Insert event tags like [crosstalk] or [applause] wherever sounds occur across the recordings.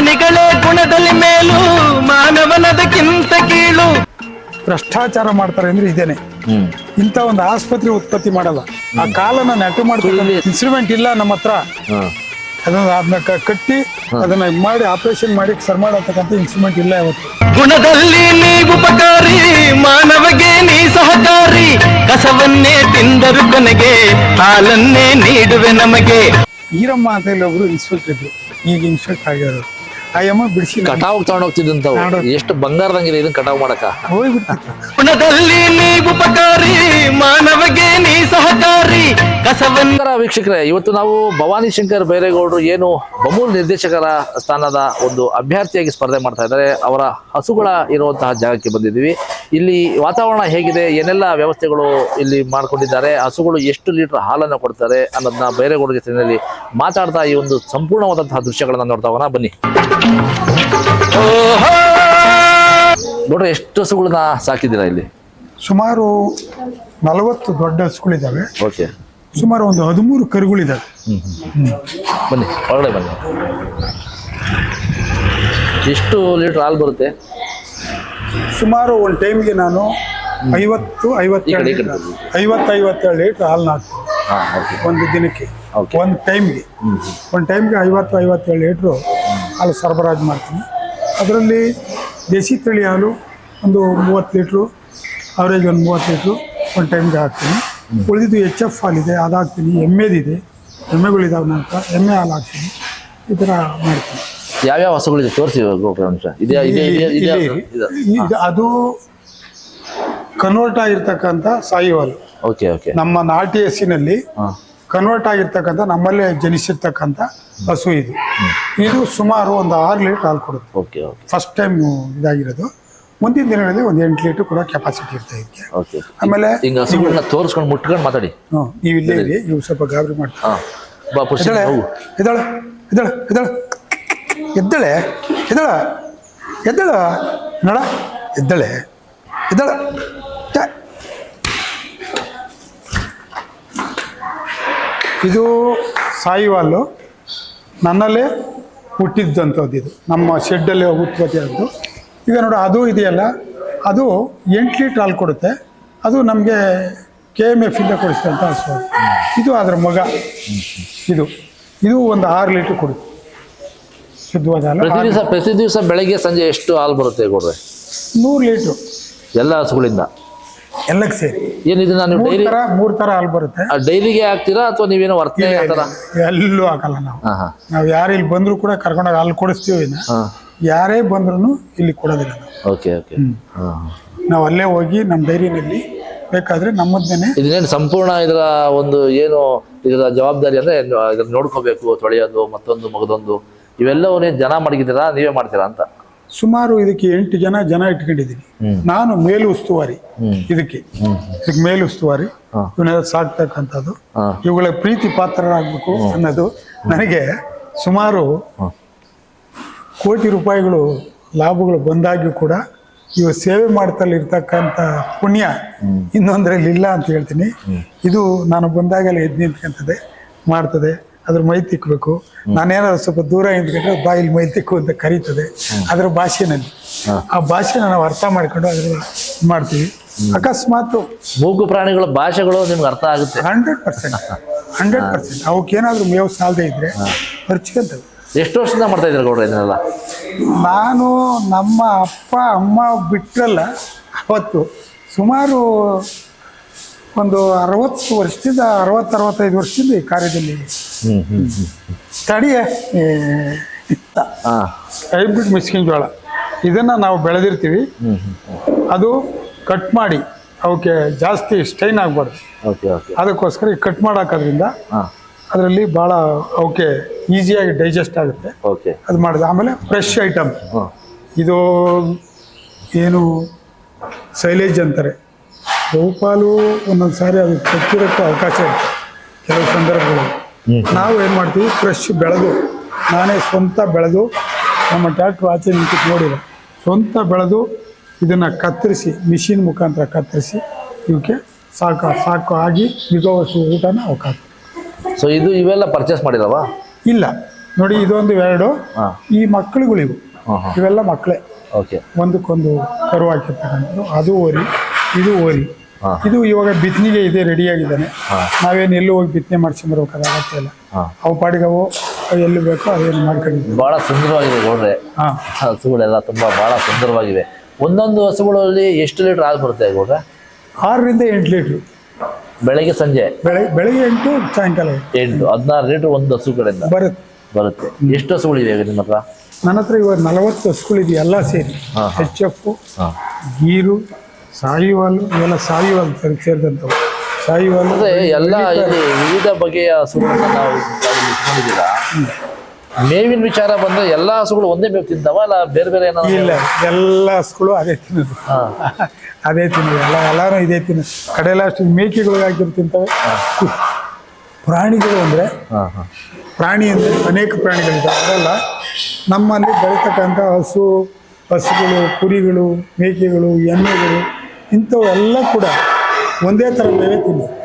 ಪ್ರಾಣಿಗಳೇ ಗುಣದಲ್ಲಿ ಮೇಲು ಮಾನವನದಕ್ಕಿಂತ ಕೀಳು. ಭ್ರಷ್ಟಾಚಾರ ಮಾಡ್ತಾರೆ ಅಂದ್ರೆ ಇದೇನೆ. ಇಂತ ಇಂಥ ಒಂದು ಆಸ್ಪತ್ರೆ ಉತ್ಪತ್ತಿ ಮಾಡಲ್ಲ. ಆ ಕಾಲನ್ನ ನೆಟ್ಟು ಮಾಡ್ತಾರೆ ಇನ್ಸ್ಟ್ರೂಮೆಂಟ್ ಇಲ್ಲ ನಮ್ಮ ಹತ್ರ. ಅದನ್ನ ಅದನ್ನ ಕಟ್ಟಿ ಅದನ್ನ ಮಾಡಿ ಆಪರೇಷನ್ ಮಾಡಿ ಸರ್ ಮಾಡತಕ್ಕಂಥ ಇನ್ಸ್ಟ್ರೂಮೆಂಟ್ ಇಲ್ಲ ಇವತ್ತು ಗುಣದಲ್ಲಿ ನೀ ಉಪಕಾರಿ ಮಾನವಗೆ ನೀ ಸಹಕಾರಿ. ಕಸವನ್ನೇ ತಿಂದರು ಕೊನೆಗೆ ಹಾಲನ್ನೇ ನೀಡುವೆ ನಮಗೆ. ಈರಮ್ಮ ಅಂತ ಹೇಳಿ ಒಬ್ರು ಇನ್ಸ್ಪೆಕ್ಟರ್ ಇದ್ರು. ಈಗ ಇನ್ಸ್ಪೆಕ್ಟ್ ಆಗ್ಯಾರ ಆ ಯಮ್ಮ ಬಿಡಿಸಿ ಕಟಾವ್ ತಗೊಂಡ್ ಹೋಗ್ತಿದ್ದಂತವು ತಗೊಂಡ್ ಎಷ್ಟು ಬಂಗಾರದಂಗಿದೆ ಇದನ್ನ ಕಟಾವ್ ಮಾಡಕ ಗುಣದಲ್ಲಿ ನೀ ಉಪಕಾರಿ ಮಾನವಗೆ ನೀ ಸಹಕಾರಿ ಕಸವಂತರ ವೀಕ್ಷಕರೇ. ಇವತ್ತು ನಾವು ಭವಾನಿ ಶಂಕರ್ ಬೈರೇಗೌಡರು ಏನು ಬಮೂಲ್ ನಿರ್ದೇಶಕರ ಸ್ಥಾನದ ಒಂದು ಅಭ್ಯರ್ಥಿಯಾಗಿ ಸ್ಪರ್ಧೆ ಮಾಡ್ತಾ ಇದ್ದಾರೆ. ಅವರ ಹಸುಗಳ ಇರುವಂತಹ ಜಾಗಕ್ಕೆ ಬಂದಿದ್ದೀವಿ. ಇಲ್ಲಿ ವಾತಾವರಣ ಹೇಗಿದೆ? ಏನೆಲ್ಲ ವ್ಯವಸ್ಥೆಗಳು ಇಲ್ಲಿ ಮಾಡಿಕೊಂಡಿದ್ದಾರೆ? ಹಸುಗಳು ಎಷ್ಟು ಲೀಟರ್ ಹಾಲನ್ನು ಕೊಡ್ತಾರೆ ಅನ್ನೋದನ್ನ ಬೈರೇಗೌಡ ಜೊತೆಯಲ್ಲಿ ಮಾತಾಡ್ತಾ ಈ ಒಂದು ಸಂಪೂರ್ಣವಾದಂತಹ ದೃಶ್ಯಗಳನ್ನು ನೋಡ್ತಾ ಹೋಗೋಣ. ಬನ್ನಿ. ನೋಡ್ರಿ ಎಷ್ಟು ಹಸುಗಳನ್ನ ಸಾಕಿದ್ದೀರಾ ಇಲ್ಲಿ? ಸುಮಾರು ನಲವತ್ತು ದೊಡ್ಡ ಹಸುಗಳಿದ್ದಾವೆ. ಓಕೆ. ಸುಮಾರು ಒಂದು ಹದಿಮೂರು ಕರುಗಳಿದ್ದಾವೆ. ಬನ್ನಿ ಒಳಗಡೆ ಬನ್ನಿ. ಎಷ್ಟು ಲೀಟರ್ ಹಾಲು ಬರುತ್ತೆ? ಸುಮಾರು ಒಂದು ಟೈಮ್ಗೆ ನಾನು ಐವತ್ತು ಐವತ್ತೇಳು ಕಡೆ ಲೀಟರ್ ಐವತ್ತು ಐವತ್ತೇಳು ಲೀಟರ್ ಹಾಲನ್ನ ಹಾಕ್ತೀನಿ ಒಂದು ದಿನಕ್ಕೆ. ಒಂದು ಟೈಮ್ಗೆ ಒಂದು ಟೈಮ್ಗೆ ಐವತ್ತು ಐವತ್ತೇಳು ಲೀಟ್ರು ಹಾಲು ಸರಬರಾಜು ಮಾಡ್ತೀನಿ. ಅದರಲ್ಲಿ ದೇಸಿ ತಳಿ ಹಾಲು ಒಂದು ಮೂವತ್ತು ಲೀಟ್ರು ಅವರೇಜ್ ಒಂದು ಮೂವತ್ತು ಲೀಟ್ರು ಒಂದು ಟೈಮ್ಗೆ ಹಾಕ್ತೀನಿ. ಉಳಿದಿದ್ದು ಎಚ್ ಎಫ್ ಹಾಲಿದೆ ಅದು ಹಾಕ್ತೀನಿ ಎಮ್ಮೆದಿದೆ. ಎಮ್ಮೆಗಳಿದಾವೆ ನಂತರ ಎಮ್ಮೆ ಹಾಲು ಹಾಕ್ತೀನಿ. ಈ ಥರ ಮಾಡ್ತೀನಿ. ಯಾವ್ಯಾವ ಹಸುಗಳಿದೆ ತೋರಿಸಿ ಇದೆಯಾ ಇದೆ ಇದು ಅದು ಕನ್ವರ್ಟ್ ಆಗಿರ್ತಕ್ಕಂಥ ಸಾಯಿವಾಲ್ ಓಕೆ ಓಕೆ. ನಮ್ಮ ನಾಟಿ ಹಸಿನಲ್ಲಿ ಹಾಂ. ಕನ್ವರ್ಟ್ ಆಗಿರ್ತಕ್ಕಂಥ ನಮ್ಮಲ್ಲೇ ಜನಿಸಿರ್ತಕ್ಕಂಥ ಹಸು ಇದು. ಇದು ಸುಮಾರು ಒಂದು ಆರು ಲೀಟರ್ ಹಾಲು ಕೊಡುತ್ತೆ. Okay okay. ಫಸ್ಟ್ ಟೈಮ್ ಇದಾಗಿರೋದು. ಮುಂದಿನ ದಿನಗಳಲ್ಲಿ ಒಂದು ಎಂಟು ಲೀಟರ್ ಕೂಡ ಕೆಪಾಸಿಟಿ ಇರ್ತಾ ಇದಕ್ಕೆ. ಓಕೆ ಆಮೇಲೆ ಈಗ ಹಸುಗಳನ್ನ ತೋರಿಸ್ಕೊಂಡು ಮುಟ್ಕೊಂಡು ಮಾತಾಡಿ. ಹ್ಞೂ ನೀವು ಇಲ್ಲೇ ಇರಿ ನೀವು ಸ್ವಲ್ಪ ಗಾಬರಿ ಮಾಡ್ತಾರೆ. ಹಾಂ. ಇದ್ದಾಳೆ ಇದ್ದಾಳೆ ಇದ್ದಾಳೆ ಹೋಗು. ಎದ್ದಳೆ ಎದ್ದಳೆ ಎದ್ದಳೆ, ನೋಡ, ಎದ್ದಳೆ, ಎದ್ದಳ. ಇದು ಸಾಯಿವಾಲು ನನ್ನಲ್ಲೇ ಹುಟ್ಟಿದ್ದಂಥದ್ದು ಇದು. ನಮ್ಮ ಶೆಡ್ಡಲ್ಲೇ ಉತ್ಪತ್ತಿ ಆದ್ದು ಈಗ ನೋಡು, ಅದು ಇದೆಯಲ್ಲ, ಅದು ಎಂಟು ಲೀಟ್ರ್ ಹಾಲು ಕೊಡುತ್ತೆ. ಅದು ನಮಗೆ ಕೆ ಎಂ ಎಫ್ ಇಂದ ಅದು. ಇದು ಅದರ ಮಗ. ಇದು ಇದು ಒಂದು ಆರು ಲೀಟ್ರ್ ಕೊಡುತ್ತೆ. ಶುದ್ಧವಾದ ಹಾಲು. ಪ್ರತಿ ದಿವಸ ಪ್ರತಿ ದಿವಸ ಬೆಳಗ್ಗೆ ಸಂಜೆ ಎಷ್ಟು ಹಾಲು ಬರುತ್ತೆ ಕೊಡ್ರೆ ನೂರು ಲೀಟ್ರು. ಎಲ್ಲ ಹಸುಗಳಿಂದ? ಎಲ್ಲಕ್ಕೆ ಸೇರಿ. ಏನು ಇದನ್ನ ನೀವು ಮೂರು ಡೈಲಿ ಥರ ಮೂರು ಥರ ಹಾಲು ಬರುತ್ತೆ. ಡೈಲಿಗೆ ಹಾಕ್ತೀರಾ ಅಥವಾ ನೀವೇನೋ ವರ್ತನೆ ಎಲ್ಲೂ ಹಾಕಲ್ಲ ನಾವು. ಹಾಂ ಹಾಂ. ನಾವು ಯಾರು ಇಲ್ಲಿ ಬಂದರೂ ಕೂಡ ಕರ್ಕೊಂಡೋಗಿ ಹಾಲು ಕೊಡಿಸ್ತೀವಿ ಇನ್ನು. ಹಾಂ. ಯಾರೇ ಬಂದ್ರೂ ಇಲ್ಲಿ ಕೊಡೋದಿಲ್ಲ ನಾವು. Okay okay. ಹಾಂ ನಾವು ಅಲ್ಲೇ ಹೋಗಿ ನಮ್ಮ ಡೈರಿನಲ್ಲಿ ಬೇಕಾದ್ರೆ ನಮ್ಮದನ್ನೇ ಇದನ್ನೇನು ಸಂಪೂರ್ಣ ಇದರ ಒಂದು ಏನು ಇದರ ಜವಾಬ್ದಾರಿ ಅಂದ್ರೆ ಇದನ್ನ ನೋಡ್ಕೋಬೇಕು ತೊಳೆಯೋದು ಮತ್ತೊಂದು ಮಗದೊಂದು. ಇವೆಲ್ಲವನ್ನೇ ಜನ ಮಡಗಿದ್ದೀರಾ ನೀವೇ ಮಾಡ್ತೀರಾ ಅಂತ? ಸುಮಾರು ಇದಕ್ಕೆ ಎಂಟು ಜನ ಜನ ಇಟ್ಕೊಂಡಿದ್ದೀನಿ. ನಾನು ಮೇಲು ಉಸ್ತುವಾರಿ ಇದಕ್ಕೆ. ಇದಕ್ಕೆ ಮೇಲು ಉಸ್ತುವಾರಿ. ಇವನ್ನೆಲ್ಲ ಸಾಕ್ತಕ್ಕಂಥದ್ದು. ಇವುಗಳ ಪ್ರೀತಿ ಪಾತ್ರರಾಗಬೇಕು ಅನ್ನೋದು ನನಗೆ ಸುಮಾರು ಕೋಟಿ ರೂಪಾಯಿಗಳು ಲಾಭಗಳು ಬಂದಾಗ್ಯೂ ಕೂಡ ಇವು ಸೇವೆ ಮಾಡ್ತಲ್ಲಿ ಇರ್ತಕ್ಕಂಥ ಪುಣ್ಯ ಇನ್ನೊಂದರಲ್ಲಿ ಇಲ್ಲ ಅಂತ ಹೇಳ್ತೀನಿ. ಇದು ನಾನು ಬಂದಾಗೆಲ್ಲ ಎದ್ದು ನಿಂತ್ಕೊಂತದೆ ಮಾಡ್ತದೆ. ಅದ್ರ ಮೈ ತಿಕ್ಕಬೇಕು ನಾನೇನಾದ್ರು ಸ್ವಲ್ಪ ದೂರ ನಿಂತ್ಕೊಂಡ್ರೆ ಬಾಯಿಲಿ ಮೈ ತಿಕ್ಕು ಅಂತ ಕರೀತದೆ. ಅದರ ಭಾಷೆನಲ್ಲಿ. ಆ ಭಾಷೆನ ನಾವು ಅರ್ಥ ಮಾಡ್ಕೊಂಡು ಅದ್ರ ಮಾಡ್ತೀವಿ. ಅಕಸ್ಮಾತ್ ಮೂಗು ಪ್ರಾಣಿಗಳ ಭಾಷೆಗಳು ನಿಮ್ಗೆ ಅರ್ಥ ಆಗುತ್ತೆ. Hundred percent. Hundred percent. ಅವಕ್ಕೇನಾದ್ರೂ ಮೇವು ಸಾಲದೇ ಇದ್ರೆ ಹರ್ಚ್ಕೊಂತವೆ ಎಷ್ಟು ವರ್ಷದಿಂದ ಮಾಡ್ತಾ ಇದ್ರೆ ಗೌಡ್ರ ಇದನ್ನೆಲ್ಲ? ನಾನು ನಮ್ಮ ಅಪ್ಪ ಅಮ್ಮ ಬಿಟ್ಟರಲ್ಲ ಅವತ್ತು ಸುಮಾರು ಒಂದು ಅರವತ್ತು ವರ್ಷದಿಂದ ಅರವತ್ತು ಅರವತ್ತೈದು ವರ್ಷದಿಂದ ಈ ಕಾರ್ಯದಲ್ಲಿ ಹ್ಮ್ ಇತ್ತ. ಹೈಬ್ರಿಡ್ ಮಿಸ್ಕಿನ ಜೋಳ. ಇದನ್ನು ನಾವು ಬೆಳೆದಿರ್ತೀವಿ. ಅದು ಕಟ್ ಮಾಡಿ ಅವಕ್ಕೆ ಜಾಸ್ತಿ ಸ್ಟೈನ್ ಆಗಬಾರ್ದು. Okay okay. ಅದಕ್ಕೋಸ್ಕರ ಈ ಕಟ್ ಮಾಡಾಕೋದ್ರಿಂದ ಹಾ ಅದರಲ್ಲಿ ಭಾಳ ಅವಕ್ಕೆ ಈಸಿಯಾಗಿ ಡೈಜೆಸ್ಟ್ ಆಗುತ್ತೆ. ಓಕೆ. ಅದು ಮಾಡಿದೆ ಆಮೇಲೆ ಫ್ರೆಶ್ ಐಟಮ್ ಹಾಂ. ಇದು ಏನು ಸೈಲೇಜ್ ಅಂತಾರೆ. ಬಹುಪಾಲು ಒಂದೊಂದು ಸಾರಿ ಅದು ಕೆಟ್ಟಿರೋಕ್ಕೂ ಅವಕಾಶ ಇದೆ ಕೆಲವು ಸಂದರ್ಭಗಳಲ್ಲಿ. ನಾವು ಏನು ಮಾಡ್ತೀವಿ ಫ್ರೆಶ್ ಬೆಳೆದು ನಾನೇ ಸ್ವಂತ ಬೆಳೆದು ನಮ್ಮ ಟ್ಯಾಕ್ಟ್ರ್ ಆಚೆ ನಿಂತಿದ್ದು ನೋಡಿಲ್ಲ. ಸ್ವಂತ ಬೆಳೆದು ಇದನ್ನು ಕತ್ತರಿಸಿ ಮಿಷಿನ್ ಮುಖಾಂತರ ಕತ್ತರಿಸಿ ಇವಕ್ಕೆ ಸಾಕು ಸಾಕು ಆಗಿ ಬಿಗೋವಷ್ಟು ಊಟನ ಅವಕಾಶ. ಸೊ ಇದು ಇವೆಲ್ಲ ಪರ್ಚೇಸ್ ಮಾಡಿಲ್ಲವ? ಇಲ್ಲ. ನೋಡಿ ಇದೊಂದು ಎರಡು. ಈ ಮಕ್ಕಳುಗಳಿವು ಇವೆಲ್ಲ ಮಕ್ಕಳೇ. ಓಕೆ ಒಂದಕ್ಕೊಂದು ಕರು ಹಾಕಿರ್ತಕ್ಕಂಥದ್ದು ಅದು ಓರಿ ಇದು ಓರಿ. ಇದು ಇವಾಗ ಬಿತ್ತನೆಗೆ ಇದೆ ರೆಡಿ ಆಗಿದ್ದಾನೆ. ನಾವೇನು ಎಲ್ಲೂ ಹೋಗಿ ಬಿತ್ತನೆ ಮಾಡ್ಸ್ಕೊಂಬರ್ಬೇಕಾದ ಅಗತ್ಯ ಇಲ್ಲ. ಅವು ಪಾಡಿಗೆ ಅವು ಎಲ್ಲಿ ಬೇಕೋ ಅದೇನು ಮಾಡ್ಕೊಂಡು ಬಹಳ ಸುಂದರವಾಗಿದೆ ಗೌಡ್ರೆ ಹಾಂ. ಹಸುಗಳೆಲ್ಲ ತುಂಬ ಭಾಳ ಸುಂದರವಾಗಿವೆ. ಒಂದೊಂದು ಹಸುಗಳಲ್ಲಿ ಎಷ್ಟು ಲೀಟರ್ ಹಾಲು ಬರುತ್ತೆ ಗೌಡ್ರೆ ಆರರಿಂದ ಎಂಟು ಲೀಟ್ರ್. ಬೆಳಗ್ಗೆ ಸಂಜೆ? ಬೆಳಗ್ಗೆ ಬೆಳಗ್ಗೆ ಎಂಟು ಸಾಯಂಕಾಲ ಎಂಟು. ಹದಿನಾರು ಲೀಟ್ರ್ ಒಂದು ಹಸು ಕಡೆಯಿಂದ ಬರುತ್ತೆ. ಬರುತ್ತೆ ಎಷ್ಟು ಹಸುಗಳಿದೆ ನಿಮ್ಮ ಹತ್ರ? ನನ್ನ ಹತ್ರ ಇವಾಗ ನಲವತ್ತು ಹಸುಗಳಿದೆಯಲ್ಲ ಸೇರಿ. H F. ಗೀರು ಸಾಯಿವಾಲು ಇವೆಲ್ಲ ಸಾಯಿವಾಲ್ ಸೇರಿದಂಥವು. ಸಾಯಿವಾಲು ಅಂದ್ರೆ ಎಲ್ಲ ಇಲ್ಲಿ ವಿವಿಧ ಬಗೆಯ ಹಸುಗಳನ್ನ ನಾವು ಇಟ್ಕೊಂಡಿದ್ದೀರಾ ಮೇವಿನ ವಿಚಾರ ಬಂದ್ರೆ ಎಲ್ಲಾ ಹಸುಗಳು ಒಂದೇ ಮೇವು ತಿಂತಾವ ಅಲ್ಲ ಬೇರೆ ಬೇರೆ ಏನೋ ಇಲ್ಲ ಎಲ್ಲ ಹಸುಗಳು ಅದೇ ತಿನ್ನೋದು. ಅದೇ ತಿನ್ನೋದು. ಎಲ್ಲ ಎಲ್ಲರೂ ಇದೇ ತಿನ್ನು ಕಡೆ ಲಾಸ್ಟ್ ಮೇಕೆಗಳು ಆಗಿರ್ತಿಂತವೆ ತಿಂತವೆ? ಪ್ರಾಣಿಗಳು ಅಂದರೆ ಹಾ ಹಾ. ಪ್ರಾಣಿ ಅಂದರೆ ಅನೇಕ ಪ್ರಾಣಿಗಳಿದ್ದಾವೆ ಅದೆಲ್ಲ ನಮ್ಮಲ್ಲಿ ಬೆಳೀತಕ್ಕಂಥ ಹಸು ಹಸುಗಳು ಕುರಿಗಳು ಮೇಕೆಗಳು ಎಮ್ಮೆಗಳು ಇಂಥವೆಲ್ಲ ಕೂಡ ಒಂದೇ ಥರ ಮೇವೆ ತಿನ್ನೋದು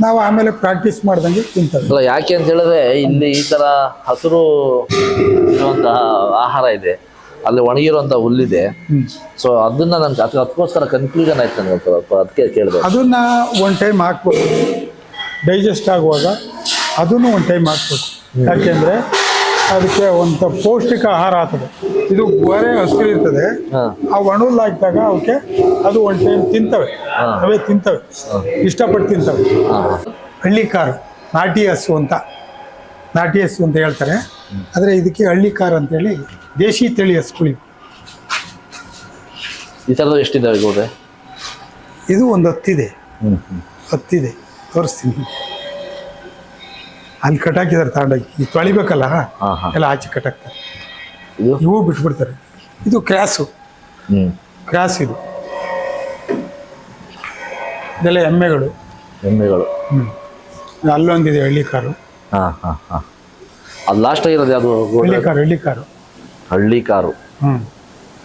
ನಾವು ಆಮೇಲೆ ಪ್ರಾಕ್ಟೀಸ್ ಮಾಡ್ದಂಗೆ ತಿಂತೀವಿ ಅಲ್ಲ ಯಾಕೆ ಅಂತ ಹೇಳಿದ್ರೆ ಇಲ್ಲಿ ಈ ಥರ ಹಸಿರು ಇರುವಂತಹ ಆಹಾರ ಇದೆ. ಅಲ್ಲಿ ಒಣಗಿರುವಂತಹ ಹುಲ್ಲಿದೆ. ಸೊ ಅದನ್ನ ನನ್ಗೆ ಅದ್- ಅದಕ್ಕೋಸ್ಕರ ಕನ್ಕ್ಲೂಷನ್ ಆಯ್ತು ನನಗೆ ಸ್ವಲ್ಪ ಅದಕ್ಕೆ ಕೇಳಿದೆ. ಅದನ್ನ ಒನ್ ಟೈಮ್ ಹಾಕ್ಬೋದು. ಡೈಜೆಸ್ಟ್ ಆಗುವಾಗ ಅದನ್ನು ಒಂದು ಟೈಮ್ ಹಾಕ್ಬೇಕು ಯಾಕೆಂದರೆ ಅದಕ್ಕೆ ಒಂದು ಪೌಷ್ಟಿಕ ಆಹಾರ ಆಗ್ತದೆ. ಇದು ಬರೇ ಹಸಿರು ಇರ್ತದೆ. ಆ ಒಣಲ್ ಹಾಕಿದಾಗ ಅವಕ್ಕೆ ಅದು ಒಂದು ಟೈಮ್ ತಿಂತವೆ. ಅವೇ ತಿಂತವೆ. ಇಷ್ಟಪಟ್ಟು ತಿಂತವೆ. ಹಳ್ಳಿ ಕಾರು ನಾಟಿ ಹಸು ಅಂತ. ನಾಟಿ ಹಸು ಅಂತ ಹೇಳ್ತಾರೆ. ಆದರೆ ಇದಕ್ಕೆ ಹಳ್ಳಿ ಕಾರು ಅಂತೇಳಿ ದೇಶಿ ತಳಿ ಹಸುಗಳಿವೆ. ಈ ಥರದ ಎಷ್ಟಿದ್ದಾವೆ ಇದು ಒಂದು ಹತ್ತಿದೆ. ಹತ್ತಿದೆ. ತೋರಿಸ್ತೀನಿ. ಅಲ್ಲಿ ಕಟ್ಟಾಕಿದ್ದಾರೆ ತಗೊಂಡೋಗಿ ತೊಳಿಬೇಕಲ್ಲ? ಎಲ್ಲ ಆಚೆ ಕಟ್ಟಾಕ್ತಾರೆ. ಇವು ಬಿಟ್ಬಿಡ್ತಾರೆ. ಇದು ಕ್ರಾಸು ಕ್ರಾಸ್ ಇದು. ಇದೆಲ್ಲ ಎಮ್ಮೆಗಳು. ಎಮ್ಮೆಗಳು. ಹ್ಞೂ ಅಲ್ಲೊಂದಿದೆ ಹಳ್ಳಿ ಕಾರು ಹಾಂ ಹಾಂ ಹಾಂ. ಅದು ಲಾಸ್ಟ್ ಯಾವುದು? ಹಳ್ಳಿ ಕಾರು ಹಳ್ಳಿ ಕಾರು ಹಳ್ಳಿ ಕಾರು ಹ್ಞೂ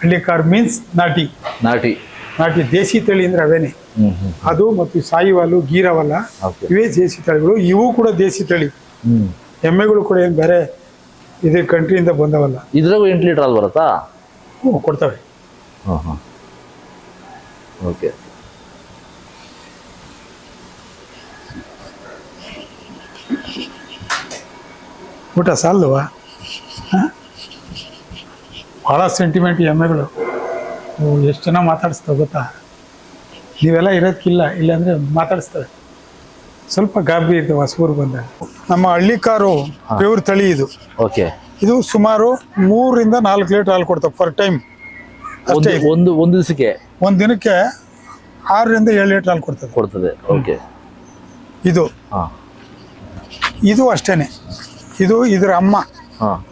ಹಳ್ಳಿ ಕಾರು ಮೀನ್ಸ್ ನಾಟಿ. ನಾಟಿ. ನಾಟಿ ದೇಸಿ ತಳಿ ಅಂದ್ರೆ ಅವೇನೆ. ಅದು ಮತ್ತು ಸಾಯಿವಾಲು ಗೀರವಲ್ಲ ಇವೇ ದೇಸಿ ತಳಿಗಳು. ಇವು ಕೂಡ ದೇಸಿ ತಳಿ. ಎಮ್ಮೆಗಳು ಕೂಡ ಏನು ಬೇರೆ ಇದೇ ಕಂಟ್ರಿಯಿಂದ ಬಂದವಲ್ಲ. ಇದ್ರಾಗೂ ಎಂಟು ಲೀಟರ್ ಅಲ್ಲಿ ಬರುತ್ತಾ? ಹ್ಞೂ ಕೊಡ್ತವೆ. ಹಾಂ ಹಾಂ. ಓಕೆ ಊಟ ಸಾಲಲ್ವಾ ಭಾಳ ಸೆಂಟಿಮೆಂಟ್ ಎಮ್ಮೆಗಳು. ಎಷ್ಟು ಜನ ಮಾತಾಡಿಸ್ತವೆ ಗೊತ್ತಾ? ನೀವೆಲ್ಲ ಇರೋದಕ್ಕಿಲ್ಲ ಇಲ್ಲಾಂದರೆ ಮಾತಾಡಿಸ್ತವೆ ಸ್ವಲ್ಪ ಗಾಬರಿ ಇದೆ ಹೊಸಬರು ಬಂದಾಗ ನಮ್ಮ ಹಳ್ಳಿ ಕಾರು ಪ್ಯೂರ್ ತಳಿ ಇದು. ಓಕೆ. ಇದು ಸುಮಾರು ಮೂರರಿಂದ ನಾಲ್ಕು ಲೀಟರ್ ಹಾಲು ಕೊಡ್ತವೆ ಪರ್ ಟೈಮ್. ಒಂದು ಒಂದು ಒಂದು ದಿವಸಕ್ಕೆ? ಒಂದು ದಿನಕ್ಕೆ ಆರರಿಂದ ಏಳು ಲೀಟರ್ ಹಾಲು ಕೊಡ್ತದೆ. ಕೊಡ್ತದೆ ಓಕೆ. ಇದು. ಹಾಂ. ಇದು ಅಷ್ಟೇನೆ. ಇದು ಇದರ ಅಮ್ಮ. ಹಾಂ.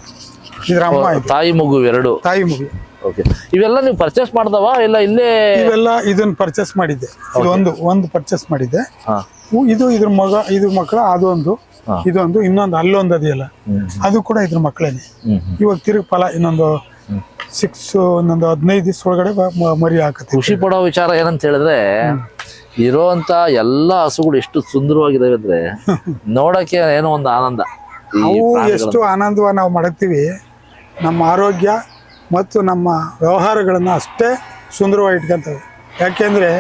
ಇದರ ಅಮ್ಮ ಇದು. ತಾಯಿ ಮಗು ಎರಡು. ತಾಯಿ ಮಗು. ಓಕೆ. ಇವೆಲ್ಲ ನೀವು ಪರ್ಚೇಸ್ ಮಾಡ್ದವಾ? ಇಲ್ಲ ಇಲ್ಲೇ ಇವೆಲ್ಲ ಇದನ್ನ ಪರ್ಚೇಸ್ ಮಾಡಿದ್ದೆ. ಇದು ಒಂದು ಒಂದು ಪರ್ಚೇಸ್ ಮಾಡಿದ್ದೆ. ಹಾಂ. ಇದು ಇದ್ರ ಮಗ ಇದ್ರ ಮಕ್ಕಳ ಅದೊಂದು ಇದೊಂದು ಇನ್ನೊಂದು ಅಲ್ಲೊಂದು ಅದೆಯಲ್ಲ. ಅದು ಕೂಡ ಇದ್ರ ಮಕ್ಕಳೇನೆ. ಇವಾಗ ತಿರುಗಿ ಫಲ ಇನ್ನೊಂದು ಸಿಕ್ಸ್ ಒಂದೊಂದು ಹದಿನೈದು ದಿವಸ ಒಳಗಡೆ ಮರಿ ಹಾಕತ್ತೆ. ಖುಷಿ ಪಡೋ ವಿಚಾರ ಏನಂತ ಹೇಳಿದ್ರೆ ಇರುವಂತ ಎಲ್ಲ ಹಸುಗಳು ಎಷ್ಟು ಸುಂದರವಾಗಿದಾವೆ ಅಂದ್ರೆ [laughs] ನೋಡಕ್ಕೆ ಏನೋ ಒಂದು ಆನಂದ. ಅವು ಎಷ್ಟು ಆನಂದವ ನಾವು ಮಾಡುತ್ತೀವಿ ನಮ್ಮ ಆರೋಗ್ಯ ಮತ್ತು ನಮ್ಮ ವ್ಯವಹಾರಗಳನ್ನು ಅಷ್ಟೇ ಸುಂದರವಾಗಿ ಇಟ್ಕೊಂತವೆ. ಯಾಕೆಂದರೆ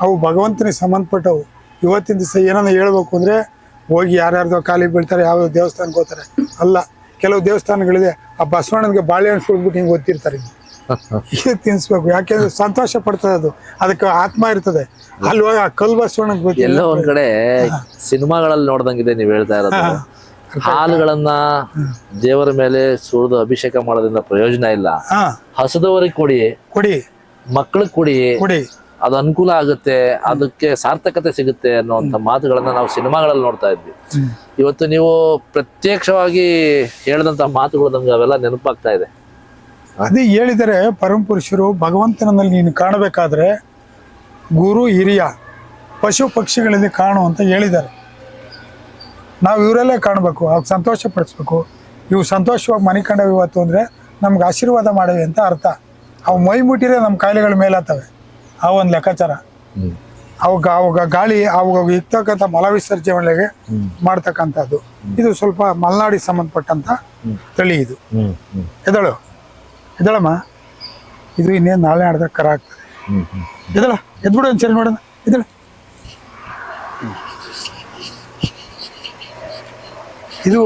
ಅವು ಭಗವಂತನಿಗೆ ಸಂಬಂಧಪಟ್ಟವು. ಇವತ್ತಿನ ದಿವಸ ಏನನ್ನ ಹೇಳ್ಬೇಕು ಅಂದರೆ ಹೋಗಿ ಯಾರ್ಯಾರ್ದೋ ಕಾಲಿಗೆ ಬೀಳ್ತಾರೆ ಯಾವ ದೇವಸ್ಥಾನಕ್ಕೆ ಹೋಗ್ತಾರೆ. ಅಲ್ಲ ಕೆಲವು ದೇವಸ್ಥಾನಗಳಿದೆ ಆ ಬಸವಣ್ಣನಿಗೆ ಬಾಳೆಹಣ್ಣು ಸುಳ್ಬಿಟ್ಟು ಹಿಂಗೆ ಗೊತ್ತಿರ್ತಾರೆ ಇದು ತಿನ್ಸ್ಬೇಕು. ಯಾಕೆಂದ್ರೆ ಸಂತೋಷ ಪಡ್ತದೆ ಅದು. ಅದಕ್ಕೆ ಆತ್ಮ ಇರ್ತದೆ. ಅಲ್ಲಿ ಹೋಗಿ ಆ ಕಲ್ ಬಸವಣ್ಣಗೆ ಎಲ್ಲ ಒಂದ್ ಕಡೆ ಸಿನಿಮಾಗಳಲ್ಲಿ ನೋಡ್ದಂಗಿದೆ ನೀವ್ ಹೇಳ್ತಾ ಇರೋದು. ಹಾಲುಗಳನ್ನ ದೇವರ ಮೇಲೆ ಸುರಿದು ಅಭಿಷೇಕ ಮಾಡೋದ್ರಿಂದ ಪ್ರಯೋಜನ ಇಲ್ಲ. ಹಸದವರಿಗೆ ಕೊಡಿ. ಕೊಡಿ. ಮಕ್ಕಳಿಗೆ ಕೊಡಿ. ಕೊಡಿ. ಅದು ಅನುಕೂಲ ಆಗುತ್ತೆ ಅದಕ್ಕೆ ಸಾರ್ಥಕತೆ ಸಿಗುತ್ತೆ ಅನ್ನುವಂಥ ಮಾತುಗಳನ್ನ ನಾವು ಸಿನಿಮಾಗಳಲ್ಲಿ ನೋಡ್ತಾ ಇದ್ವಿ. ಇವತ್ತು ನೀವು ಪ್ರತ್ಯಕ್ಷವಾಗಿ ಹೇಳಿದಂತ ಮಾತುಗಳು ನಮ್ಗೆ ಅವೆಲ್ಲ ನೆನಪಾಗ್ತಾ ಇದೆ. ಅದೇ ಹೇಳಿದರೆ ಪರಮಪುರುಷರು ಭಗವಂತನಲ್ಲಿ ನೀನು ಕಾಣಬೇಕಾದ್ರೆ ಗುರು ಹಿರಿಯ ಪಶು ಪಕ್ಷಿಗಳಲ್ಲಿ ಕಾಣು ಅಂತ ಹೇಳಿದ್ದಾರೆ. ನಾವು ಇವರಲ್ಲೇ ಕಾಣಬೇಕು ಅವಾಗ ಸಂತೋಷ ಪಡಿಸ್ಬೇಕು ಇವು ಸಂತೋಷವಾಗಿ ಮನೆ ಕಂಡವು ಇವತ್ತು ಅಂದರೆ ನಮ್ಗೆ ಆಶೀರ್ವಾದ ಮಾಡವೆ ಅಂತ ಅರ್ಥ. ಅವು ಮೈ ಮುಟ್ಟಿದ್ರೆ ನಮ್ಮ ಕಾಯಿಲೆಗಳ ಮೇಲಾತವೆ ಆ ಒಂದು ಲೆಕ್ಕಾಚಾರ. ಅವಾಗ ಅವಾಗ ಗಾಳಿ ಅವಾಗ ಇರ್ತಕ್ಕಂಥ ಮಲ ವಿಸರ್ಜನೆಗೆ ಮಾಡ್ತಕ್ಕಂಥದ್ದು. ಇದು ಸ್ವಲ್ಪ ಮಲೆನಾಡಿಗೆ ಸಂಬಂಧಪಟ್ಟಂತ ತಳಿ ಇದು. ಎದಳು? ಎದಳಮ್ಮ? ಇದು ಇನ್ನೇನು ನಾಳೆ ಆಡ್ದಾಗ ಕರ ಆಗ್ತದೆ. ಎದಳ? ಎದ್ಬಿಡು ಒಂದ್ಸರಿ ನೋಡೋಣ. ಎದಳ? ಇದು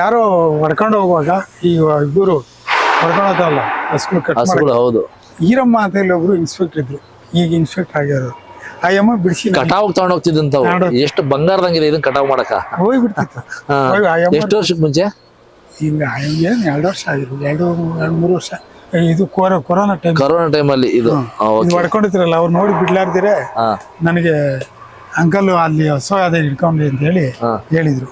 ಯಾರೋ ಹೊಡ್ಕೊಂಡು ಹೋಗುವಾಗ ಈ ಇಬ್ಬರು ಮಾಡಿ ಹಸುಗಳು ಹೌದು. ಈರಮ್ಮ ಅಂತ ಹೇಳಿ ಒಬ್ರು ಇನ್ಸ್ಪೆಕ್ಟರ್ ಇದ್ರು. ಈಗ ಇನ್ಸ್ಪೆಕ್ಟರ್ ಆಗ್ಯಾರ. ಆ ಅಮ್ಮ ಬಿಡಿಸಿ ಕಟಾವ್ ತಗೊಂಡ್ ಹೋಗ್ತಿದ್ದಂತ. ಎಷ್ಟು ಬಂಗಾರದಂಗಿದೆ ಇದನ್ನ ಕಟಾವ್ ಮಾಡಕ ಹೋಗ್ಬಿಡ್ತಿತ್ತು. ಎಷ್ಟು ವರ್ಷಕ್ಕೆ ಮುಂಚೆ? ಈಗ ಏನು ಎರಡು ವರ್ಷ ಆಗಿರ್ಬೋದು. ಎರಡು ಎರಡು ಮೂರು ವರ್ಷ. ಇದು ಕೊರ ಕೊರೋನಾ ಟೈಮ್ ಕೊರೋನಾ ಟೈಮಲ್ಲಿ ಇದು. ಹೊಡ್ಕೊಂಡಿದ್ರಲ್ಲ ಅವ್ರು ನೋಡಿ ಬಿಡ್ಲಾರ್ದಿರೆ ನನಗೆ ಅಂಕಲ್ ಅಲ್ಲಿ ಹೊಸ ಅದೇ ಇಟ್ಕೊಂಡ್ರಿ ಅಂತ ಹೇಳಿ. ಹೇಳಿದ್ರು.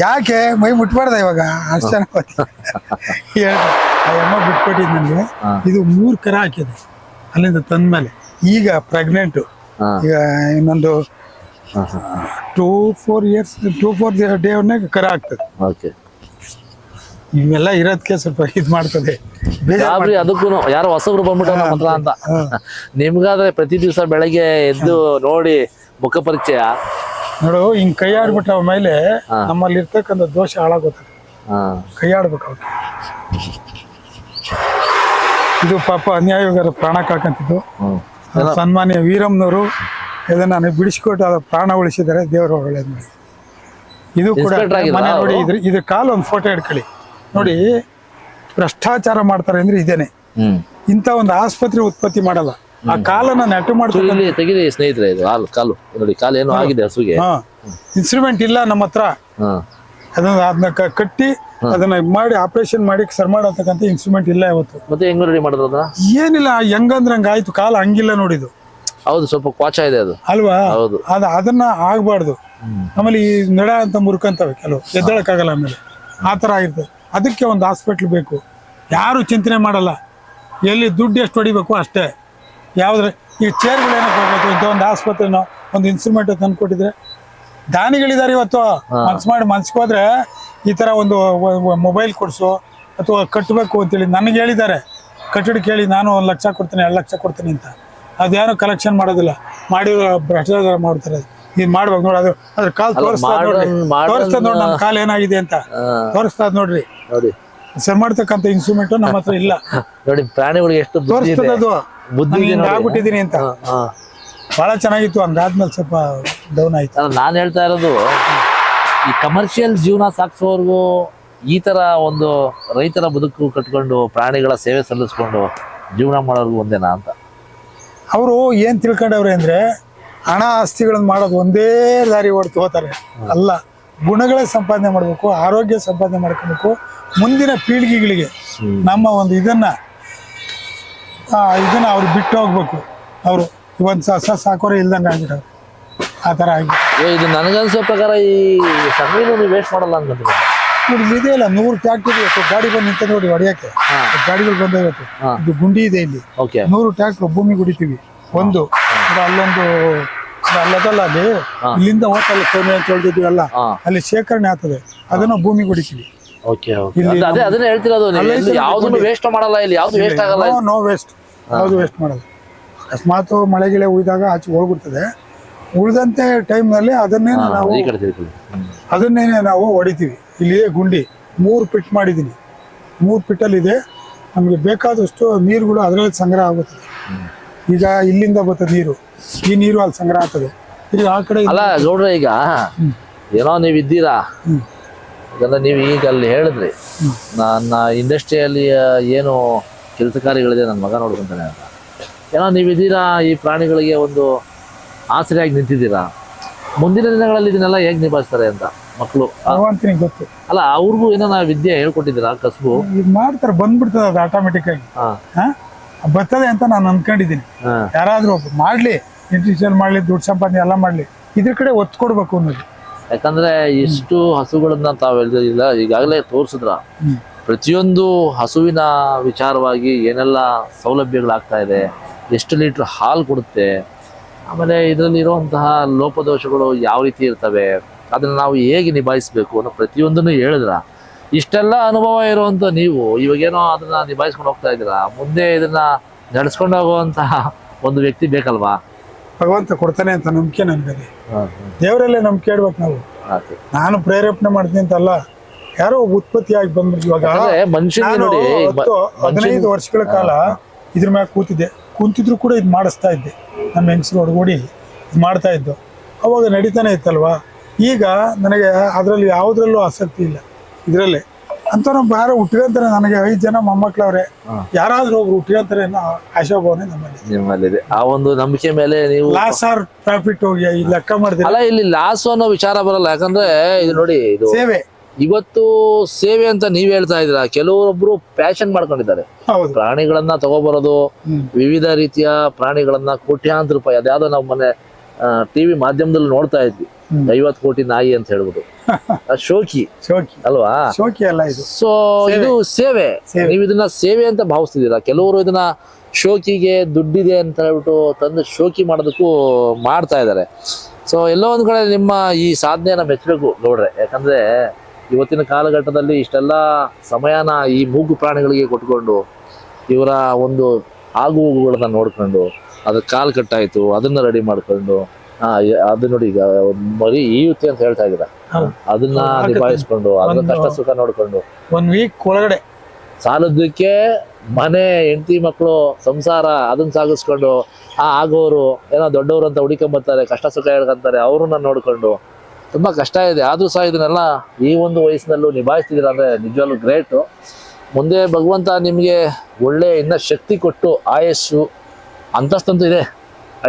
ಯಾಕೆ? ಮೈ ಮುಟ್ಬಾರ್ದ ಇವಾಗ? ಅಷ್ಟು [laughs] ಹೇಳಿದ್ರು ಆ ಅಮ್ಮ ಬಿಟ್ಕೊಟ್ಟಿದ್ ನನಗೆ ಇದು ಮೂರು ಕರ ಹಾಕಿದೆ. ಅಲ್ಲಿಂದ ತಂದ್ಮೇಲೆ. ಈಗ ಪ್ರೆಗ್ನೆಂಟು ಈಗ ಇನ್ನೊಂದು. Two four years two four day ಕರ ಆಗ್ತದೆ. ಓಕೆ ಇವೆಲ್ಲ ಇರೋದಕ್ಕೆ ಸ್ವಲ್ಪ ಇದು ಮಾಡ್ತದೆ. ಗಾಬರಿ ಅದಕ್ಕೂ ಯಾರೋ ಹೊಸಬ್ರು ಬಂದ್ಬಿಟ್ಟು ಅಂತ. ನಿಮ್ಗಾದ್ರೆ ಪ್ರತಿ ದಿವಸ ಬೆಳಗ್ಗೆ ಎದ್ದು ನೋಡಿ ಮುಖ ಪರಿಚಯ. ನೋಡು ಹಿಂಗ್ ಕೈ ಆಡ್ಬಿಟ್ಟ ಮೇಲೆ ನಮ್ಮಲ್ಲಿ ಇರ್ತಕ್ಕಂಥ ದೋಷ ಹಾಳಾಗೋತದೆ. ಕೈ ಆಡ್ಬೇಕು ಅವ್ರಿಗೆ ಇದು ಪಾಪ ಅನ್ಯಾಯಗಾರ ಪ್ರಾಣ ಕಾಕಂತಿದ್ದು. ಹ್ಮ್. ಸನ್ಮಾನ್ಯ ವೀರಮ್ನವರು ಇದನ್ನ ಬಿಡಿಸಿಕೊಟ್ಟು ಅದ ಪ್ರಾಣ ಉಳಿಸಿದ್ದಾರೆ ದೇವರು ಒಳ್ಳೇದು ಮಾಡಿ ಇದು ಕೂಡ ಮನೆ ನೋಡಿ? ಇದ್ರ ಇದ್ರ ಕಾಲು ಒಂದು ಫೋಟೋ ಇಟ್ಕೊಳ್ಳಿ ನೋಡಿ ಭ್ರಷ್ಟಾಚಾರ ಮಾಡ್ತಾರೆ ಅಂದ್ರೆ ಇದೇನೆ. ಇಂತ ಇಂಥ ಒಂದು ಆಸ್ಪತ್ರೆ ಉತ್ಪತ್ತಿ ಮಾಡಲ್ಲ. ಆ ಕಾಲನ್ನ ನೆಟ್ಟು ಮಾಡ್ತಾರೆ ತೆಗೀರಿ ಸ್ನೇಹಿತರೆ ಇದು ಕಾಲು. ನೋಡಿ ಕಾಲು ಏನು ಆಗಿದೆ ಹಸುಗೆ ಇನ್ಸ್ಟ್ರೂಮೆಂಟ್ ಇಲ್ಲ ನಮ್ಮ ಹತ್ರ. ಅದನ್ನ ಅದನ್ನ ಕ- ಕಟ್ಟಿ ಅದನ್ನ ಇದ್ ಮಾಡಿ ಆಪರೇಷನ್ ಮಾಡಿ ಸರ್ ಮಾಡತಕ್ಕಂತ ಇನ್ಸ್ಟ್ರೂಮೆಂಟ್ ಇಲ್ಲ ಇವತ್ತು ಮತ್ತೆ ಹೆಂಗ್ ರೆಡಿ ಮಾಡಿದ್ರು ಅದನ್ನ? ಏನಿಲ್ಲ ಹೆಂಗಂದ್ರೆ ಹಂಗ ಆಯ್ತು ಕಾಲ ಹಂಗಿಲ್ಲ ನೋಡಿದು ಹೌದು ಸ್ವಲ್ಪ ಕ್ವಾಚ ಇದೆ ಅದು. ಅಲ್ವಾ? ಹೌದು. ಅದ ಅದನ್ನ ಆಗ್ಬಾರ್ದು. ಆಮೇಲೆ ಈ ನಡ ಅಂತ ಮುರ್ಕಂತವೆ ಕೆಲವು ಎದ್ದೇಳಕ್ಕಾಗಲ್ಲ ಆಮೇಲೆ. ಆ ಥರ ಆಗಿರ್ತದೆ ಅದಕ್ಕೆ ಒಂದು ಹಾಸ್ಪಿಟ್ಲ್ ಬೇಕು. ಯಾರು ಚಿಂತನೆ ಮಾಡಲ್ಲ. ಎಲ್ಲಿ ದುಡ್ಡು ಎಷ್ಟು ಹೊಡಿಬೇಕು ಅಷ್ಟೇ. ಯಾವ್ದ್ರೆ ಈ ಚೇರ್ಗಳು ಏನಕ್ಕೆ ಹೋಗ್ಬೇಕು ಇಂಥ ಒಂದು ಆಸ್ಪತ್ರೆನೋ ಒಂದು ಇನ್ಸ್ಟ್ರೂಮೆಂಟ್ ತಂದು ಕೊಟ್ಟಿದ್ರೆ ದಾನಿಗಳಿದ್ದಾರೆ ಇವತ್ತು. ಮನ್ಸ್ ಮಾಡಿ ಮನ್ಸ್ಕೋದ್ರೆ ಹೋದ್ರೆ ಈ ತರ ಒಂದು ಮೊಬೈಲ್ ಕೊಡ್ಸು ಅಥವಾ ಕಟ್ಟಬೇಕು ಅಂತೇಳಿ ನನಗೆ ಹೇಳಿದ್ದಾರೆ. ಕಟ್ಟಡ ಕೇಳಿ ನಾನು ಒಂದು ಲಕ್ಷ ಕೊಡ್ತೀನಿ ಎರಡು ಲಕ್ಷ ಕೊಡ್ತೀನಿ ಅಂತ. ಅದೇನು ಕಲೆಕ್ಷನ್ ಮಾಡೋದಿಲ್ಲ. ಮಾಡಿರೋ ಭ್ರಷ್ಟಾಚಾರ ಮಾಡ್ತಾರೆ. ಇದು ಮಾಡ್ಬೇಕು ನೋಡಿ ಅದು ಅದ್ರ ಕಾಲ್ ತೋರಿಸ್ತಾ ನೋಡ್ರಿ. ತೋರಿಸ್ತಾ ನೋಡಿ ನಮ್ಮ ಕಾಲ್ ಏನಾಗಿದೆ ಅಂತ. ತೋರಿಸ್ತಾ ನೋಡ್ರಿ. ನೋಡಿ. ಸರ್ ಮಾಡ್ತಕ್ಕಂಥ ಇನ್ಸ್ಟ್ರೂಮೆಂಟ್ ನಮ್ಮ ಹತ್ರ ಇಲ್ಲ. [laughs] ನೋಡಿ ಪ್ರಾಣಿಗಳಿಗೆ ಎಷ್ಟು ತೋರಿಸ್ತದೆ ಅದು ಬುದ್ಧಿ. ಆಗ್ಬಿಟ್ಟಿದೀನಿ ಅಂತ. ಬಹಳ ಚೆನ್ನಾಗಿತ್ತು ಹಂಗಾದ್ಮೇಲೆ ಸ್ವಲ್ಪ ಡೌನ್ ಆಯ್ತು. ನಾನು ಹೇಳ್ತಾ ಇರೋದು ಈ ಕಮರ್ಷಿಯಲ್ ಜೀವನ ಸಾಕ್ಸೋವರೆಗೂ ಈ ತರ ಒಂದು ರೈತರ ಬದುಕು ಕಟ್ಕೊಂಡು ಪ್ರಾಣಿಗಳ ಸೇವೆ ಸಲ್ಲಿಸ್ಕೊಂಡು ಜೀವನ ಮಾಡೋರ್ಗು ಒಂದೇನಾ ಅಂತ? ಅವರು ಏನ್ ತಿಳ್ಕೊಂಡವ್ರೆ ಅಂದ್ರೆ ಹಣ ಆಸ್ತಿಗಳನ್ನ ಮಾಡೋದು ಒಂದೇ ದಾರಿ ಹೊಡ್ತು ಹೋತಾರೆ ಅಲ್ಲ ಗುಣಗಳೇ ಸಂಪಾದನೆ ಮಾಡಬೇಕು ಆರೋಗ್ಯ ಸಂಪಾದನೆ ಮಾಡ್ಕೋಬೇಕು ಮುಂದಿನ ಪೀಳಿಗೆಗಳಿಗೆ ನಮ್ಮ ಒಂದು ಇದನ್ನ ಇದನ್ನ ಅವ್ರು ಬಿಟ್ಟು ಹೋಗ್ಬೇಕು. ಅವರು ಒಂದು ಸಸ ಸಾಕೋರೆ ಇಲ್ದಂಗೆ ಆಗ್ಬಿಟ್ಟವ್ರು ಆ ಥರ ಆಗಿ ಏ, ಇದು ನನಗನ್ಸೋ ಪ್ರಕಾರ ಈ ಸಗಣಿನೂ ನೀವು ವೇಸ್ಟ್ ಮಾಡಲ್ಲ ಅನ್ಕೊಂತೀನಿ ನೋಡಿ ಇದೆಯಲ್ಲ ನೂರು ಟ್ಯಾಕ್ಟರ್ ಇವತ್ತು ಗಾಡಿ ಬಂದು ನಿಂತ ನೋಡಿ ಹೊಡೆಯಕ್ಕೆ. ಗಾಡಿಗಳು ಬಂದ ಇವತ್ತು ಹಾ. ಇದು ಗುಂಡಿ ಇದೆ ಇಲ್ಲಿ. ಓಕೆ. ನೂರು ಟ್ಯಾಕ್ಟರ್ ಭೂಮಿ ಗುಡಿತೀವಿ ಒಂದು. ಇದು ಅಲ್ಲೊಂದು ಇದು ಅಲ್ಲದಲ್ಲ ಅಲ್ಲಿ. ಇಲ್ಲಿಂದ ಹೋಟೆಲ್ ಸೋಮಿ ಅಂತ ಹೇಳ್ತಿದ್ವಿ ಅಲ್ಲ. ಹಾ. ಅಲ್ಲಿ ಶೇಖರಣೆ ಆಗ್ತದೆ. ಅದನ್ನ ಭೂಮಿ ಗುಡಿತೀವಿ ಓಕೆ ಓಕೆ. ಅದೇ ಅದನ್ನೇ ಹೇಳ್ತಿರೋದು ನೀವು. ಅಲ್ಲೇ ಯಾವ್ದನ್ನು ವೇಸ್ಟ್ ಮಾಡಲ್ಲ ಇಲ್ಲಿ ಯಾವ್ದು ವೇಸ್ಟ್ ಆಗಲ್ಲ. ನೋ ನೋ ವೇಸ್ಟ್ ಯಾವುದು ವೇಸ್ಟ್ ಮಾಡಲ್ಲ. ಅಕಸ್ಮಾತ್ ಮಳೆ ಗಿಳೆ ಉಯ್ದಾಗ ಆಚೆ ಹೋಗ್ಬಿಡ್ತದೆ. ಉಳಿದಂತೆ ಟೈಮ್ನಲ್ಲಿ ಅದನ್ನೇ ನಾವು ಈ ಕಡೆ ತಿರ್ಕೊಳ್ಳಿ ಹ್ಮ್. ಅದನ್ನೇನೆ ನಾವು ಹೊಡಿತೀವಿ. ಇಲ್ಲಿಯೇ ಗುಂಡಿ ಮೂರು ಪಿಟ್ ಮಾಡಿದ್ದೀನಿ. ಮೂರು ಪಿಟ್ಟಲ್ಲಿ ಇದೆ. ನಮಗೆ ಬೇಕಾದಷ್ಟು ನೀರುಗಳು ಅದರಲ್ಲಿ ಸಂಗ್ರಹ ಆಗುತ್ತದೆ ಈಗ ಇಲ್ಲಿಂದ ಬರ್ತದೆ ನೀರು. ಈ ನೀರು ಅಲ್ಲಿ ಸಂಗ್ರಹ ಆಗ್ತದೆ. ಈಗ ಆ ಕಡೆ ಅಲ್ಲ ನೋಡ್ರಿ ಈಗ. ಏನೋ ನೀವು ಇದ್ದೀರಾ. ಯಾಕಂದ್ರೆ ನೀವು ಈಗ ಅಲ್ಲಿ ಹೇಳಿದ್ರಿ. ನನ್ನ ಇಂಡಸ್ಟ್ರಿಯಲ್ಲಿ ಏನು ಕೆಲಸ ಕಾರ್ಯಗಳಿದೆ ನನ್ನ ಮಗ ನೋಡ್ಕೊಂತಾನೆ ಅಂತ. ಏನೋ ನೀವಿದ್ದೀರಾ? ಈ ಪ್ರಾಣಿಗಳಿಗೆ ಒಂದು ಆಸರೆಯಾಗಿ ನಿಂತಿದ್ದೀರಾ? ಮುಂದಿನ ದಿನಗಳಲ್ಲಿ ಇದನ್ನೆಲ್ಲ ಹೇಗೆ ನಿಭಾಯಿಸ್ತಾರೆ ಅಂತ ಮಕ್ಕಳು ಭಗವಂತನಿಗೆ ಗೊತ್ತು. ಅಲ್ಲ ಅವ್ರಿಗೂ ಏನೋ ನಾವು ವಿದ್ಯೆ ಹೇಳ್ಕೊಟ್ಟಿದ್ದೀರಾ ಕಸಬು? ಈಗ ಮಾಡ್ತಾರೆ ಬಂದ್ಬಿಡ್ತದೆ ಅದು ಆಟೋಮೆಟಿಕ್ ಆಗಿ ಹಾ? ಬರ್ತದೆ ಅಂತ ನಾನು ಅನ್ಕೊಂಡಿದ್ದೀನಿ. ಹಾ. ಯಾರಾದ್ರೂ ಒಬ್ರು ಮಾಡ್ಲಿ ಇಂಟ್ರಿಷನ್ ಮಾಡ್ಲಿ ದುಡ್ಡು ಸಂಪಾದನೆ ಎಲ್ಲ ಮಾಡ್ಲಿ ಇದ್ರ ಕಡೆ ಒತ್ತು ಕೊಡ್ಬೇಕು ಅನ್ನೋದು. ಯಾಕಂದ್ರೆ ಇಷ್ಟು ಹಸುಗಳನ್ನ ತಾವು ಹೇಳಿಲ್ಲ ಈಗಾಗಲೇ ತೋರಿಸಿದ್ರ. ಪ್ರತಿಯೊಂದು ಹಸುವಿನ ವಿಚಾರವಾಗಿ ಏನೆಲ್ಲ ಸೌಲಭ್ಯಗಳಾಗ್ತಾ ಇದೆ ಎಷ್ಟು ಲೀಟ್ರ್ ಹಾಲು ಕೊಡುತ್ತೆ? ಆಮೇಲೆ ಇದರಲ್ಲಿ ಇರುವಂತಹ ಲೋಪದೋಷಗಳು ಯಾವ ರೀತಿ ಇರ್ತವೆ? ಅದನ್ನ ನಾವು ಹೇಗೆ ನಿಭಾಯಿಸಬೇಕು ಅನ್ನೋ ಪ್ರತಿಯೊಂದನ್ನು ಹೇಳಿದ್ರ. ಇಷ್ಟೆಲ್ಲ ಅನುಭವ ಇರುವಂತ ನೀವು ಇವಾಗೇನೋ ಅದನ್ನ ನಿಭಾಯಿಸ್ಕೊಂಡು ಹೋಗ್ತಾ ಇದ್ದೀರಾ? ಮುಂದೆ ಇದನ್ನ ನಡೆಸ್ಕೊಂಡು ಹೋಗುವಂತಹ ಒಂದು ವ್ಯಕ್ತಿ ಬೇಕಲ್ವಾ? ಭಗವಂತ ಕೊಡ್ತಾನೆ ಅಂತ ನಂಬಿಕೆ ನನಗೆ ದೇವರಲ್ಲೇ ನಂಬಿಕೆ ಇಡ್ಬೇಕು ನಾವು. ನಾನು ಪ್ರೇರೇಪಣೆ ಮಾಡ್ತೀನಿ ಅಂತಲ್ಲ ಯಾರೋ ಉತ್ಪತ್ತಿಯಾಗಿ ಬಂದ್ಬಿಟ್ಟು ಇವಾಗ ಹದಿನೈದು ವರ್ಷಗಳ ಕಾಲ ಇದ್ರ ಮ್ಯಾಗ ಕೂತಿದ್ದೆ. ಕುಂತಿದ್ರು ಕೂಡ ಇದು ಮಾಡಿಸ್ತಾ ಇದ್ದೆ. ನಮ್ಮ ಹೆಂಗಸರು ಒಡಗೂಡಿ ಇದು ಮಾಡ್ತಾ ಇದ್ದು. ಅವಾಗ ನಡೀತಾನೆ ಇತ್ತಲ್ವಾ? ಈಗ ನನಗೆ ಅದರಲ್ಲಿ ಯಾವುದ್ರಲ್ಲೂ ಆಸಕ್ತಿ ಇಲ್ಲ. ಇದರಲ್ಲೇ. ಅಂತ ಯಾರು ಹುಟ್ಕೊಂತಾರೆ ನನಗೆ ಐದು ಜನ ಮೊಮ್ಮಕ್ಳವ್ರೆ. ಯಾರಾದ್ರೂ ಒಬ್ರು ಹುಟ್ಕೊಂತಾರೆ ಅನ್ನೋ ಆಶಾಭಾವನೆ ನಮ್ಮಲ್ಲಿ. ನಿಮ್ಮಲ್ಲಿದೆ. ಆ ಒಂದು ನಂಬಿಕೆ ಮೇಲೆ ನೀವು ಲಾಸ್ ಆರ್ ಪ್ರಾಫಿಟ್ ಹೋಗಿ ಲೆಕ್ಕ ಮಾಡಿದ್ರೆ ಅಲ್ಲ ಇಲ್ಲಿ ಲಾಸ್ ಅನ್ನೋ ವಿಚಾರ ಬರಲ್ಲ. ಯಾಕಂದ್ರೆ ಇದು ನೋಡಿ ಇದು ಸೇವೆ. ಇವತ್ತು ಸೇವೆ ಅಂತ ನೀವ್ ಹೇಳ್ತಾ ಇದ್ದೀರಾ? ಕೆಲವರೊಬ್ರು ಪ್ಯಾಷನ್ ಮಾಡ್ಕೊಂಡಿದ್ದಾರೆ. ಪ್ರಾಣಿಗಳನ್ನ ತಗೋಬರೋದು ವಿವಿಧ ರೀತಿಯ ಪ್ರಾಣಿಗಳನ್ನ ಕೋಟ್ಯಾಂತರ ರೂಪಾಯಿ ಅದ್ಯಾವ್ದೋ ನಾವು ಮೊನ್ನೆ ಟಿವಿ ಮಾಧ್ಯಮದಲ್ಲಿ ನೋಡ್ತಾ ಇದ್ವಿ. ಐವತ್ ಕೋಟಿ ನಾಯಿ ಅಂತ ಹೇಳ್ಬಿಟ್ಟು. [laughs] ಶೋಕಿ. ಶೋಕಿ. ಅಲ್ವಾ? ಶೋಕಿ ಅಲ್ಲ ಸೊ ಇದು ಸೇವೆ. ನೀವು ಇದನ್ನ ಸೇವೆ ಅಂತ ಭಾವಿಸ್ತಿದ್ದೀರಾ? ಕೆಲವರು ಇದನ್ನ ಶೋಕಿಗೆ ದುಡ್ಡಿದೆ ಅಂತ ಹೇಳ್ಬಿಟ್ಟು ತಂದು ಶೋಕಿ ಮಾಡೋದಕ್ಕೂ ಮಾಡ್ತಾ ಇದ್ದಾರೆ. ಸೊ ಎಲ್ಲೋ ಒಂದ್ ಕಡೆ ನಿಮ್ಮ ಈ ಸಾಧನೆಯನ್ನ ಮೆಚ್ಚಬೇಕು ನೋಡ್ರೆ. ಯಾಕಂದ್ರೆ ಇವತ್ತಿನ ಕಾಲಘಟ್ಟದಲ್ಲಿ ಇಷ್ಟೆಲ್ಲ ಸಮಯನ ಈ ಮೂಗು ಪ್ರಾಣಿಗಳಿಗೆ ಕೊಟ್ಕೊಂಡು ಇವರ ಒಂದು ಆಗು ಹೋಗುಗಳನ್ನ ನೋಡ್ಕೊಂಡು ಅದ್ರ ಕಾಲು ಕಟ್ಟಾಯ್ತು ಅದನ್ನ ರೆಡಿ ಮಾಡ್ಕೊಂಡು ಹಾ ಅದು ನೋಡಿ ಈಗ ಒಂದ್ ಮರಿ ಈಯುತ್ತೆ ಅಂತ ಹೇಳ್ತಾ ಇದ್ದೀರಾ? ಅದನ್ನ. ನಿಭಾಯಿಸ್ಕೊಂಡು ಅದನ್ನ ಕಷ್ಟ ಸುಖ ನೋಡ್ಕೊಂಡು. ಒನ್ ವೀಕ್ ಒಳಗಡೆ. ಸಾಲದಕ್ಕೆ ಮನೆ ಹೆಂಡತಿ ಮಕ್ಕಳು ಸಂಸಾರ ಅದನ್ನ ಸಾಗಿಸ್ಕೊಂಡು ಆ ಆಗೋರು ಏನೋ ದೊಡ್ಡವರು ಅಂತ ಹುಡುಕೊಂಬರ್ತಾರೆ ಕಷ್ಟ ಸುಖ ಹೇಳ್ಕೊಂತಾರೆ ಅವ್ರನ್ನ ನೋಡ್ಕೊಂಡು ತುಂಬಾ ಕಷ್ಟ ಇದೆ. ಆದರೂ ಸಹ ಇದನ್ನೆಲ್ಲ ಈ ಒಂದು ವಯಸ್ಸಿನಲ್ಲೂ ನಿಭಾಯಿಸ್ತಿದ್ದೀರ ಅಂದ್ರೆ ನಿಜವಾಗ್ಲೂ ಗ್ರೇಟು ಮುಂದೆ ಭಗವಂತ ನಿಮಗೆ ಒಳ್ಳೆ ಇನ್ನ ಶಕ್ತಿ ಕೊಟ್ಟು ಆಯಸ್ಸು ಅಂತಸ್ತಂತೂ ಇದೆ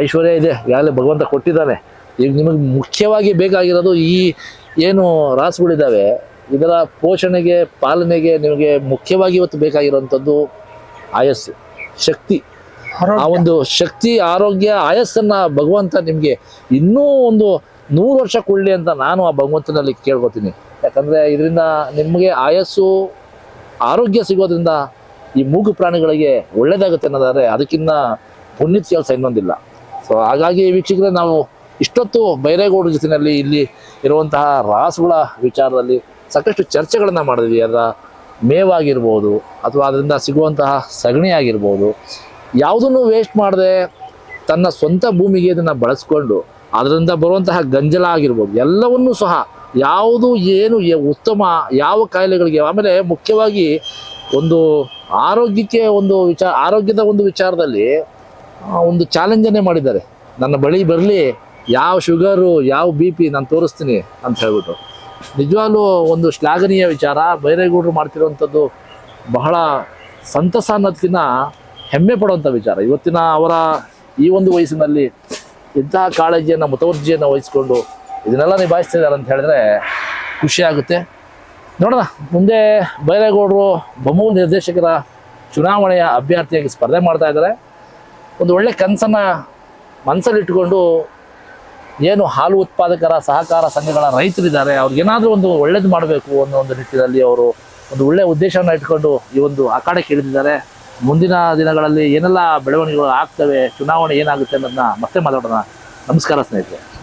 ಐಶ್ವರ್ಯ ಇದೆ ಈಗಾಗಲೇ ಭಗವಂತ ಕೊಟ್ಟಿದ್ದಾನೆ. ಈಗ ನಿಮಗೆ ಮುಖ್ಯವಾಗಿ ಬೇಕಾಗಿರೋದು ಈ ಏನು ರಾಸುಗಳಿದ್ದಾವೆ ಇದರ ಪೋಷಣೆಗೆ ಪಾಲನೆಗೆ ನಿಮಗೆ ಮುಖ್ಯವಾಗಿ ಇವತ್ತು ಬೇಕಾಗಿರುವಂಥದ್ದು ಆಯಸ್ಸು ಶಕ್ತಿ. ಆ ಒಂದು ಶಕ್ತಿ ಆರೋಗ್ಯ ಆಯಸ್ಸನ್ನು ಭಗವಂತ ನಿಮಗೆ ಇನ್ನೂ ಒಂದು ನೂರು ವರ್ಷ ಕೊಳ್ಳಿ ಅಂತ ನಾನು ಆ ಭಗವಂತನಲ್ಲಿ ಕೇಳ್ಕೊತೀನಿ. ಯಾಕಂದ್ರೆ ಇದರಿಂದ ನಿಮಗೆ ಆಯಸ್ಸು, ಆರೋಗ್ಯ ಸಿಗೋದ್ರಿಂದ ಈ ಮೂಗು ಪ್ರಾಣಿಗಳಿಗೆ ಒಳ್ಳೇದಾಗುತ್ತೆ ಅನ್ನೋದಾದರೆ ಅದಕ್ಕಿಂತ ಪುಣ್ಯದ ಕೆಲಸ ಇನ್ನೊಂದಿಲ್ಲ. ಸೊ ಹಾಗಾಗಿ ವೀಕ್ಷಕರೇ, ನಾವು ಇಷ್ಟೊತ್ತು ಬೈರೇಗೌಡ ಜೊತೆಯಲ್ಲಿ ಇಲ್ಲಿ ಇರುವಂತಹ ರಾಸುಗಳ ವಿಚಾರದಲ್ಲಿ ಸಾಕಷ್ಟು ಚರ್ಚೆಗಳನ್ನು ಮಾಡಿದ್ವಿ. ಅದರ ಮೇವಾಗಿರ್ಬೋದು, ಅಥವಾ ಅದರಿಂದ ಸಿಗುವಂತಹ ಸಗಣಿ ಆಗಿರ್ಬೋದು. ಯಾವುದನ್ನು ವೇಸ್ಟ್ ಮಾಡದೆ ತನ್ನ ಸ್ವಂತ ಭೂಮಿಗೆ ಇದನ್ನು ಬಳಸ್ಕೊಂಡು ಅದರಿಂದ ಬರುವಂತಹ ಗಂಜಲ ಆಗಿರ್ಬೋದು, ಎಲ್ಲವನ್ನೂ ಸಹ ಯಾವುದು ಏನು ಉತ್ತಮ ಯಾವ ಕಾಯಿಲೆಗಳಿಗೆ, ಆಮೇಲೆ ಮುಖ್ಯವಾಗಿ ಒಂದು ಆರೋಗ್ಯಕ್ಕೆ ಒಂದು ವಿಚಾರ ಆರೋಗ್ಯದ ಒಂದು ವಿಚಾರದಲ್ಲಿ ಒಂದು ಚಾಲೆಂಜನ್ನೇ ಮಾಡಿದ್ದಾರೆ. ನನ್ನ ಬಳಿ ಬರಲಿ, ಯಾವ ಶುಗರು, ಯಾವ ಬಿ ಪಿ ನಾನು ತೋರಿಸ್ತೀನಿ ಅಂತ ಹೇಳ್ಬಿಟ್ಟು. ನಿಜವಾಗ್ಲೂ ಒಂದು ಶ್ಲಾಘನೀಯ ವಿಚಾರ, ಬೈರೇಗೌಡರು ಮಾಡ್ತಿರುವಂಥದ್ದು ಬಹಳ ಸಂತಸ ಅನ್ನೋದಕ್ಕಿಂತ ಹೆಮ್ಮೆ ಪಡುವಂಥ ವಿಚಾರ. ಇವತ್ತಿನ ಅವರ ಈ ಒಂದು ವಯಸ್ಸಿನಲ್ಲಿ ಇಂತಹ ಕಾಳಜಿಯನ್ನು, ಮುತುವರ್ಜಿಯನ್ನು ವಹಿಸ್ಕೊಂಡು ಇದನ್ನೆಲ್ಲ ನಿಭಾಯಿಸ್ತಿದ್ದಾರೆ ಅಂತ ಹೇಳಿದ್ರೆ ಖುಷಿ ಆಗುತ್ತೆ. ನೋಡೋಣ, ಮುಂದೆ ಬೈರೇಗೌಡರು ಬಮೂಲ್ ನಿರ್ದೇಶಕರ ಚುನಾವಣೆಯ ಅಭ್ಯರ್ಥಿಯಾಗಿ ಸ್ಪರ್ಧೆ ಮಾಡ್ತಾ ಇದ್ದಾರೆ. ಒಂದು ಒಳ್ಳೆ ಕನಸನ್ನು ಮನಸ್ಸಲ್ಲಿಟ್ಟುಕೊಂಡು ಏನು ಹಾಲು ಉತ್ಪಾದಕರ, ಸಹಕಾರ ಸಂಘಗಳ ರೈತರಿದ್ದಾರೆ, ಅವ್ರಿಗೇನಾದರೂ ಒಂದು ಒಳ್ಳೇದು ಮಾಡಬೇಕು ಅನ್ನೋ ಒಂದು ನಿಟ್ಟಿನಲ್ಲಿ ಅವರು ಒಂದು ಒಳ್ಳೆಯ ಉದ್ದೇಶವನ್ನು ಇಟ್ಕೊಂಡು ಈ ಒಂದು ಅಖಾಡಕ್ಕೆ ಇಳಿದಿದ್ದಾರೆ. ಮುಂದಿನ ದಿನಗಳಲ್ಲಿ ಏನೆಲ್ಲ ಬೆಳವಣಿಗೆಗಳು ಆಗ್ತವೆ ಚುನಾವಣೆ ಏನಾಗುತ್ತೆ ಅನ್ನೋದನ್ನ ಮತ್ತೆ ಮಾತಾಡೋಣ. ನಮಸ್ಕಾರ ಸ್ನೇಹಿತರೆ.